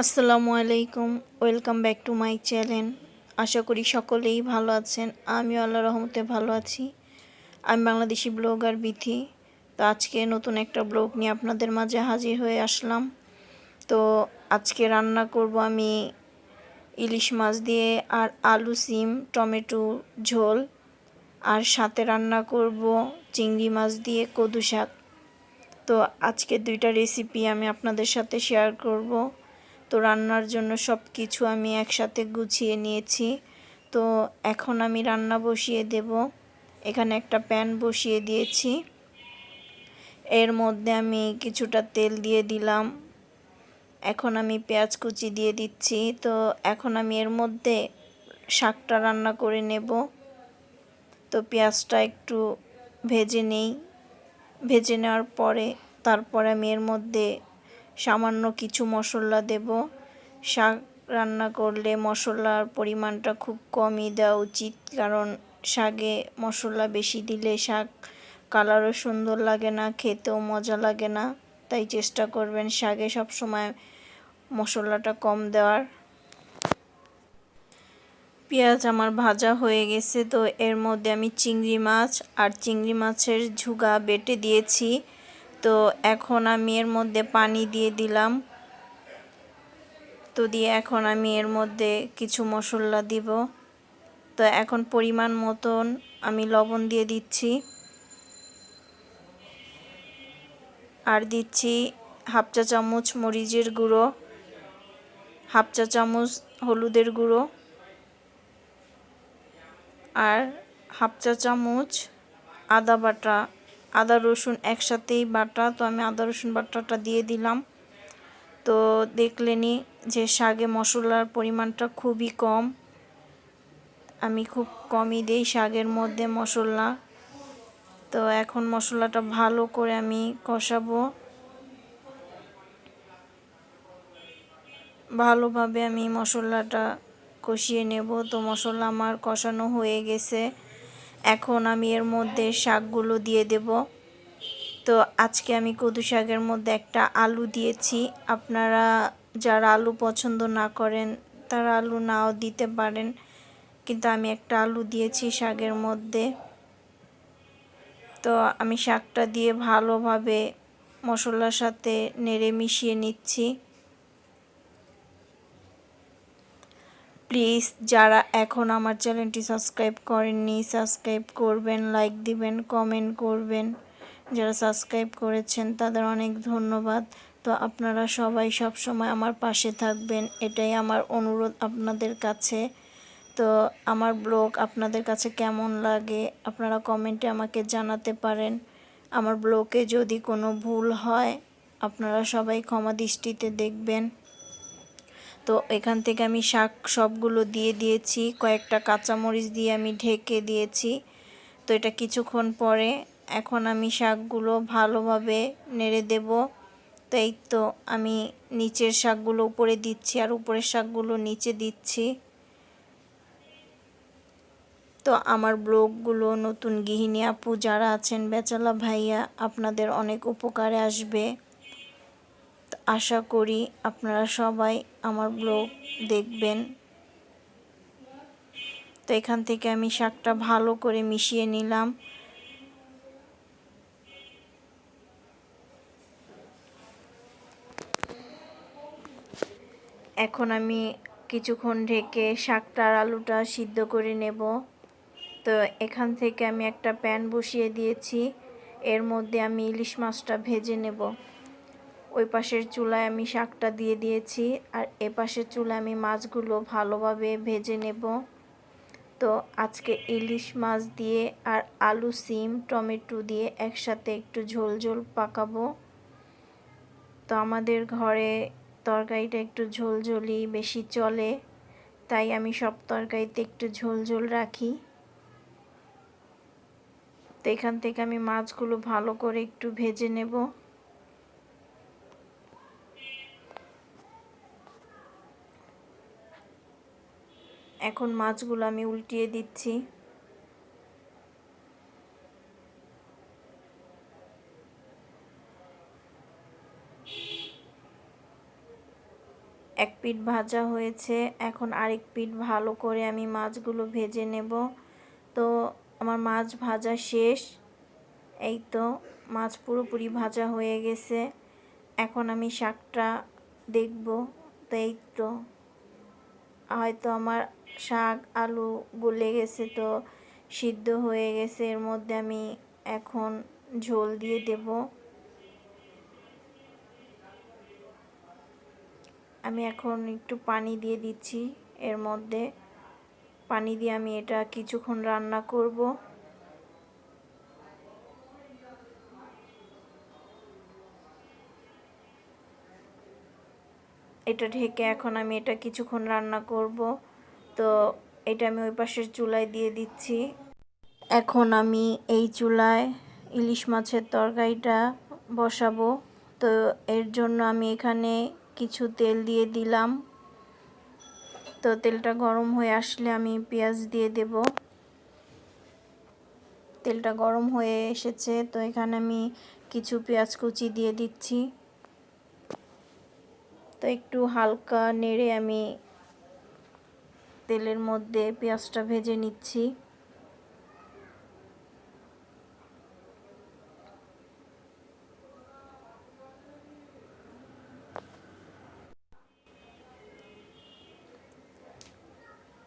আসসালামু আলাইকুম, welcome back to my channel. আশা করি সকলেই ভালো আছেন, আমিও আল্লাহ রহমতে ভালো আছি। আমি বাংলাদেশি ব্লগার বিথি। তো আজকে নতুন একটা ব্লগ নিয়ে আপনাদের মাঝে হাজির হয়ে আসলাম। তো আজকে রান্না করব আমি ইলিশ মাছ দিয়ে আর আলু, সিম, টমেটো, ঝোল। আর সাথে রান্না করব চিংড়ি মাছ দিয়ে কদু শাক। তো আজকে দুইটা রেসিপি আমি আপনাদের সাথে শেয়ার করব। তো রান্নার জন্য সব কিছু আমি একসাথে গুছিয়ে নিয়েছি। তো এখন আমি রান্না বসিয়ে দেব। এখানে একটা প্যান বসিয়ে দিয়েছি। এর মধ্যে আমি কিছুটা তেল দিয়ে দিলাম। এখন আমি পেঁয়াজ কুচি দিয়ে দিচ্ছি। তো এখন আমি এর মধ্যে শাকটা রান্না করে নেব। তো পেঁয়াজটা একটু ভেজে নেই। ভেজে নেওয়ার পরে তারপরে আমি এর মধ্যে সামান্য কিছু মশলা দেব। শাক রান্না করলে মশলার পরিমাণটা খুব কমই দেওয়া উচিত, কারণ শাকে মশলা বেশি দিলে শাক কালারও সুন্দর লাগে না, খেতেও মজা লাগে না। তাই চেষ্টা করবেন শাকে সবসময় মশলাটা কম দেওয়ার। পেঁয়াজ আমার ভাজা হয়ে গেছে, তো এর মধ্যে আমি চিংড়ি মাছ আর চিংড়ি মাছের ঝুগা বেটে দিয়েছি। তো এখন আমি এর মধ্যে পানি দিয়ে দিলাম। তো দিয়ে এখন আমি এর মধ্যে কিছু মশলা দিব। তো এখন পরিমাণ মতন আমি লবণ দিয়ে দিচ্ছি। আর দিচ্ছি হাফ চা চামচ মরিচের গুঁড়ো, হাফ চা চামচ হলুদের গুঁড়ো আর হাফ চা চামচ আদা বাটা আদা, রসুন একসাথেই বাটা। তো আমি আদা, রসুন বাটাটা দিয়ে দিলাম। তো দেখলেনি যে শাকে মশলার পরিমাণটা খুবই কম। আমি খুব কমই দিই শাকের মধ্যে মশলা। তো এখন মশলাটা ভালো করে আমি কষাবো। ভালোভাবে আমি মশলাটা কষিয়ে নেব। তো মশলা আমার কষানো হয়ে গেছে। এখন আমি এর মধ্যে শাকগুলো দিয়ে দেব। তো আজকে আমি কদু শাকের মধ্যে একটা আলু দিয়েছি। আপনারা যারা আলু পছন্দ না করেন, তারা আলু নাও দিতে পারেন। কিন্তু আমি একটা আলু দিয়েছি শাকের মধ্যে। তো আমি শাকটা দিয়ে ভালোভাবে মশলার সাথে নেড়ে মিশিয়ে নিচ্ছি। প্লিজ যারা এখন আমার চ্যানেলটি সাবস্ক্রাইব করেননি, সাবস্ক্রাইব করবেন, লাইক দিবেন, কমেন্ট করবেন। যারা সাবস্ক্রাইব করেছেন তাদের অনেক ধন্যবাদ। তো আপনারা সবাই সব সময় আমার পাশে থাকবেন, এটাই আমার অনুরোধ আপনাদের কাছে। তো আমার ব্লগ আপনাদের কাছে কেমন লাগে আপনারা কমেন্টে আমাকে জানাতে পারেন। আমার ব্লগে যদি কোনো ভুল হয় আপনারা সবাই ক্ষমা দৃষ্টিতে দেখবেন। তো এখান থেকে আমি শাক সবগুলো দিয়ে দিয়েছি, কয়েকটা কাঁচামরিচ দিয়ে আমি ঢেকে দিয়েছি। তো এটা কিছুক্ষণ পরে এখন আমি শাকগুলো ভালোভাবে নেড়ে দেব। তো এই তো আমি নিচের শাকগুলো উপরে দিচ্ছি আর উপরের শাকগুলো নিচে দিচ্ছি। তো আমার ব্লগগুলো নতুন গৃহিণী আপু যারা আছেন, বেচালা ভাইয়া, আপনাদের অনেক উপকারে আসবে। আশা করি আপনারা সবাই আমার ব্লগ দেখবেন। তো এখান থেকে আমি শাকটা ভালো করে মিশিয়ে নিলাম। এখন আমি কিছুক্ষণ ঢেকে শাকটা আর আলুটা সিদ্ধ করে নেব। তো এখান থেকে আমি একটা প্যান বসিয়ে দিয়েছি। এর মধ্যে আমি ইলিশ মাছটা ভেজে নেব। ওই পাশের চুলায় আমি শাকটা দিয়ে দিয়েছি, আর এ পাশের চুলায় আমি মাছগুলো ভালোভাবে ভেজে নেব। তো আজকে ইলিশ মাছ দিয়ে আর আলু, সিম, টমেটো দিয়ে একসাথে একটু ঝোল ঝোল পাকাবো। তো আমাদের ঘরে তরকারিটা একটু ঝোলঝোলি বেশি চলে, তাই আমি সব তরকারিতে একটু ঝোল ঝোল রাখি। তো এখান থেকে আমি মাছগুলো ভালো করে একটু ভেজে নেব। এখন মাছগুলো আমি উল্টিয়ে দিচ্ছি। এক পিঠ ভাজা হয়েছে। এখন আরেক পিঠ ভালো করে আমি মাছগুলো ভেজে নেব। তো আমার মাছ ভাজা শেষ। এই তো মাছ পুরোপুরি ভাজা হয়ে গেছে। এখন আমি শাকটা দেখব। তো এই তো। হয়তো আমার শাক, আলু গলে গেছে তো সিদ্ধ হয়ে গেছে। এর মধ্যে আমি এখন ঝোল দিয়ে দেব। আমি এখন একটু পানি দিয়ে দিচ্ছি। এর মধ্যে পানি দিয়ে আমি এটা কিছুক্ষণ রান্না করব। এটা ঢেকে এখন আমি এটা কিছুক্ষণ রান্না করব। তো এটা আমি ওই পাশের চুলায় দিয়ে দিচ্ছি। এখন আমি এই চুলায় ইলিশ মাছের তরকারিটা বসাবো। তো এর জন্য আমি এখানে কিছু তেল দিয়ে দিলাম। তো তেলটা গরম হয়ে আসলে আমি পেঁয়াজ দিয়ে দেব। তেলটা গরম হয়ে এসেছে, তো এখানে আমি কিছু পেঁয়াজ কুচি দিয়ে দিচ্ছি। তো একটু হালকা নেড়ে আমি তেলের মধ্যে পেঁয়াজটা ভেজে নিচ্ছি।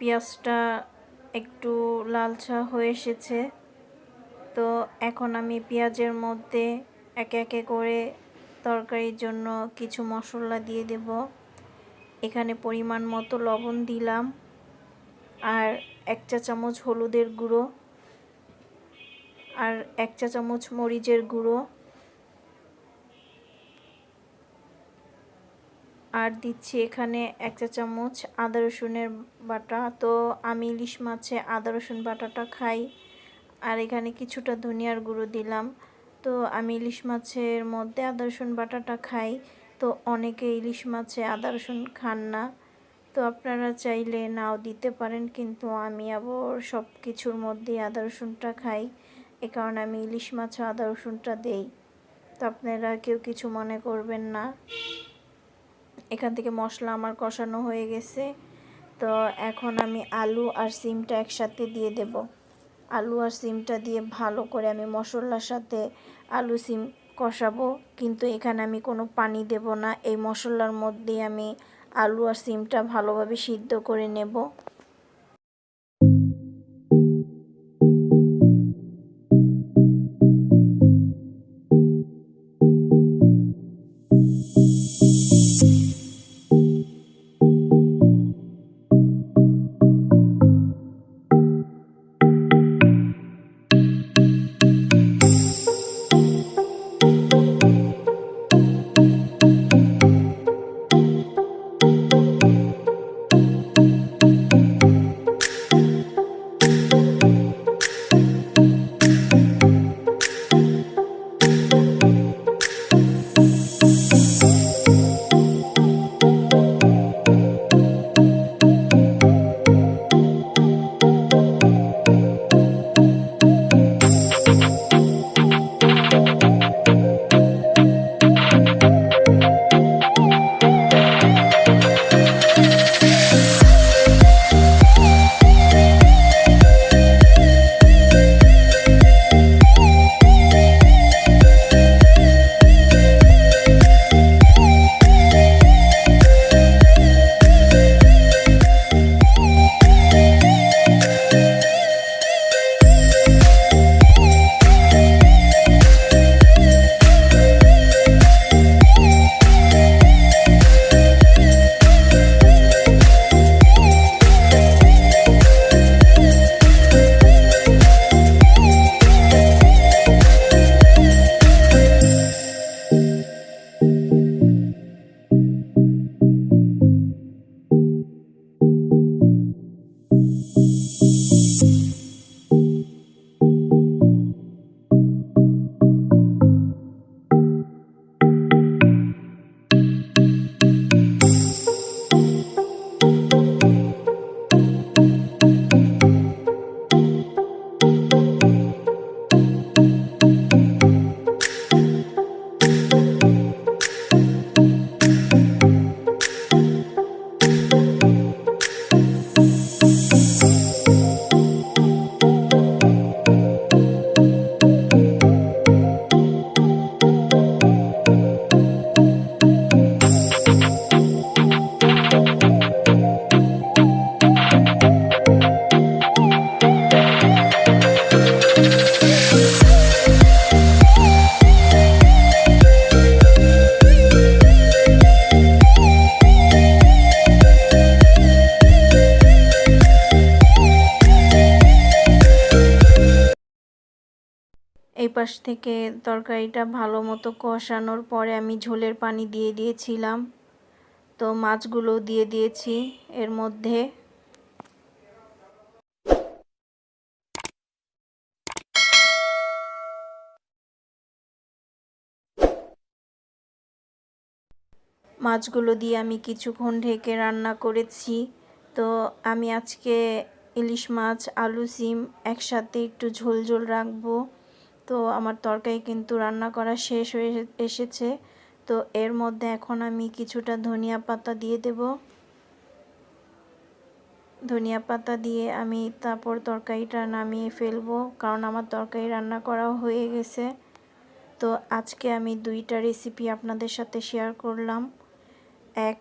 পেঁয়াজটা একটু লালচা হয়ে এসেছে। তো এখন আমি পেঁয়াজের মধ্যে একে একে করে তরকারির জন্য কিছু মশলা দিয়ে দেব। এখানে পরিমাণ মতো লবণ দিলাম। আর এক চা চামচ হলুদের গুঁড়ো আর এক চা চামচ মরিচের গুঁড়ো আর দিচ্ছি এখানে এক চা চামচ আদা রসুনের বাটা। তো আমি ইলিশ মাছে আদা রসুন বাটাটা খাই আর এখানে কিছুটা ধনিয়ার গুঁড়ো দিলাম। তো আমি ইলিশ মাছের মধ্যে আদা রসুন বাটাটা খাই। তো অনেকে ইলিশ মাছে আদা রসুন খান না। তো আপনারা চাইলে নাও দিতে পারেন, কিন্তু আমি আবার সব কিছুর মধ্যেই আদা, রসুনটা খাই। এ কারণে আমি ইলিশ মাছে, আদা, রসুনটা দেই। তো আপনারা কেউ কিছু মনে করবেন না। এখান থেকে মশলা আমার কষানো হয়ে গেছে। তো এখন আমি আলু আর সিমটা একসাথে দিয়ে দেব। আলু আর সিমটা দিয়ে ভালো করে আমি মশলার সাথে আলু সিম কষাবো। কিন্তু এখানে আমি কোনো পানি দেব না। এই মশলার মধ্যেই আমি আলু আর সিমটা ভালোভাবে সিদ্ধ করে নেব। পাশ থেকে তরকারিটা ভালো মতো কষানোর পরে আমি ঝোলের পানি দিয়ে দিয়েছিলাম। তো মাছগুলো দিয়ে দিয়েছি এর মধ্যে। মাছগুলো দিয়ে আমি কিছুক্ষণ ঢেকে রান্না করেছি। তো আমি আজকে ইলিশ মাছ, আলু, সিম একসাথে একটু ঝোল ঝোল রাখব। তো আমার তরকারি কিন্তু রান্না করা শেষ হয়ে এসেছে। তো এর মধ্যে এখন আমি কিছুটা ধনিয়া পাতা দিয়ে দেব। ধনিয়া পাতা দিয়ে আমি তারপর তরকারিটা নামিয়ে ফেলব, কারণ আমার তরকারি রান্না করা হয়ে গেছে। তো আজকে আমি দুইটা রেসিপি আপনাদের সাথে শেয়ার করলাম। এক,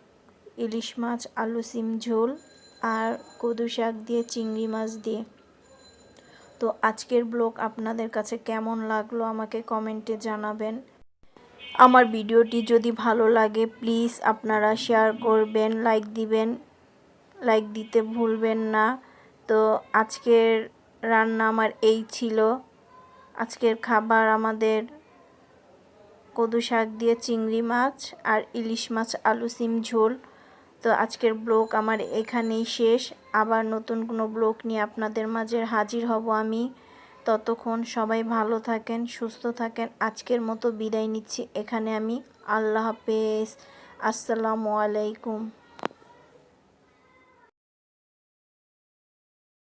ইলিশ মাছ, আলু, সিম, ঝোল, আর কদু শাক দিয়ে, চিংড়ি মাছ দিয়ে। তো আজকের ব্লগ আপনাদের কাছে কেমন লাগল আমাকে কমেন্টে জানাবেন। আমার ভিডিওটি যদি ভালো লাগে, প্লিজ আপনারা শেয়ার করবেন, লাইক দিবেন। লাইক দিতে ভুলবেন না। তো আজকের রান্না আমার এই ছিল। আজকের খাবার আমাদের কদু শাক দিয়ে চিংড়ি মাছ আর ইলিশ মাছ আলু সিম ঝোল। তো আজকের ব্লগ আমার এখানেই শেষ। আবার নতুন কোনো ব্লগ নিয়ে আপনাদের মাঝে হাজির হব আমি। ততক্ষণ সবাই ভালো থাকেন, সুস্থ থাকেন। আজকের মতো বিদায় নিচ্ছি। এখানে আমি আল্লাহ হাফেজ। আসসালামু আলাইকুম।